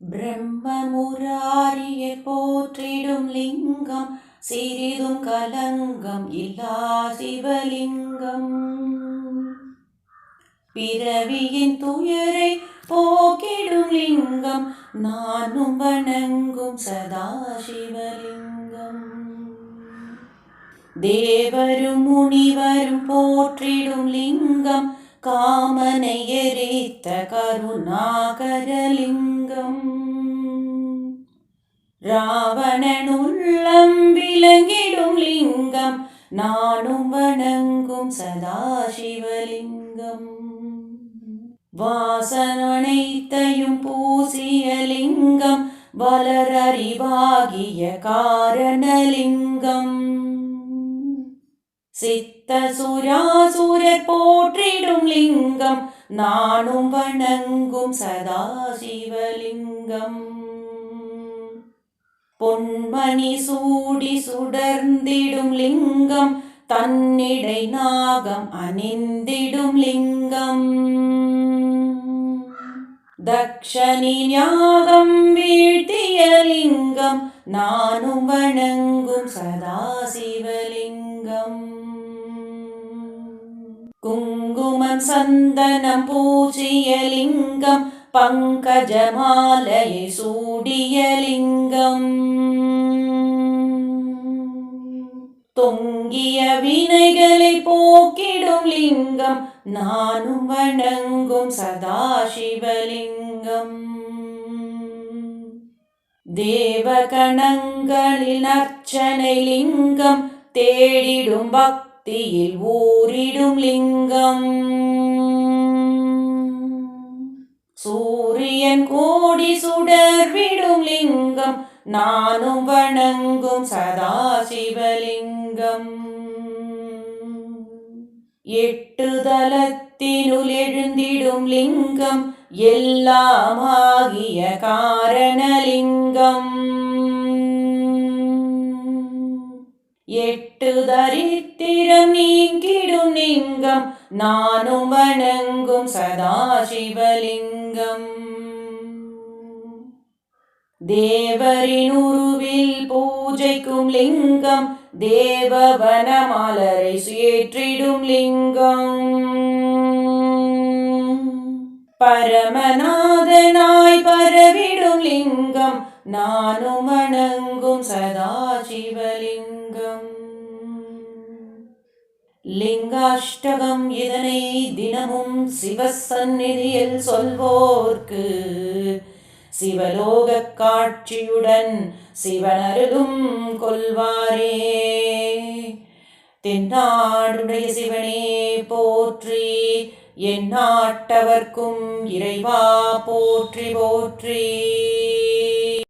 பிரம்மமுராரியை போற்றிடும் லிங்கம் சிறிதும் கலங்கம் இல்லா சிவலிங்கம் பிறவியின் துயரை போக்கிடும் லிங்கம் நானும் வணங்கும் சதாசிவலிங்கம் தேவரும் முனிவரும் போற்றிடும் லிங்கம் காமனை எரித்த கருணாகரலிங்கம். ராவணன் உள்ளம் விளங்கிடும் லிங்கம் நானும் வணங்கும் சதாசிவலிங்கம். வாசனனைத்தையும் பூசிய லிங்கம் வளரறிவாகிய காரணலிங்கம். சித்த சுராசுரர் போற்றிடும் லிங்கம் நானும் வணங்கும் சதாசிவலிங்கம். பொன்மணி சூடி சுடர்ந்திடும் லிங்கம் தன்னிடை நாகம் அணிந்திடும் லிங்கம். தக்ஷணி ஞாகம் வீழ்த்திய லிங்கம் நானும் வணங்கும் சதாசிவலிங்கம். குங்குமம் சந்தனம் பூஜிய லிங்கம் பங்கஜமாலையை சூடிய லிங்கம். தொங்கிய வினைகளை போக்கிடும் லிங்கம் நானும் வணங்கும் சதாசிவலிங்கம் தேவகணங்களின் அர்ச்சனை லிங்கம் தேடிடும் பக்தியில் ஊரிடும் லிங்கம். சூரியன் கோடி சுடர்விடும் லிங்கம் நானும் வணங்கும் சதாசிவலிங்கம். எட்டு தலத்தினுள் எழுந்திடும் லிங்கம் எல்லாமாகிய காரணலிங்கம். எட்டு தரித்திரம் நீங்கிடும் லிங்கம் நானும் வணங்கும் சதாசிவலிங்கம். தேவரின் உருவில் பூஜைக்கும் லிங்கம் தேவவன மலரை ஏற்றிடும் லிங்கம். பரமநாதனாய் பரவிடும் லிங்கம் நானும் வணங்கும் சதாசிவலிங்கம். லிங்காஷ்டகம் இதனை தினமும் சிவசந்நிதியில் சொல்வோர்க்கு. சிவலோக காட்சியுடன் சிவனருளும் கொள்வாரே. தென்னாடுடைய சிவனே போற்றி என் நாட்டவர்க்கும் இறைவா போற்றி போற்றி.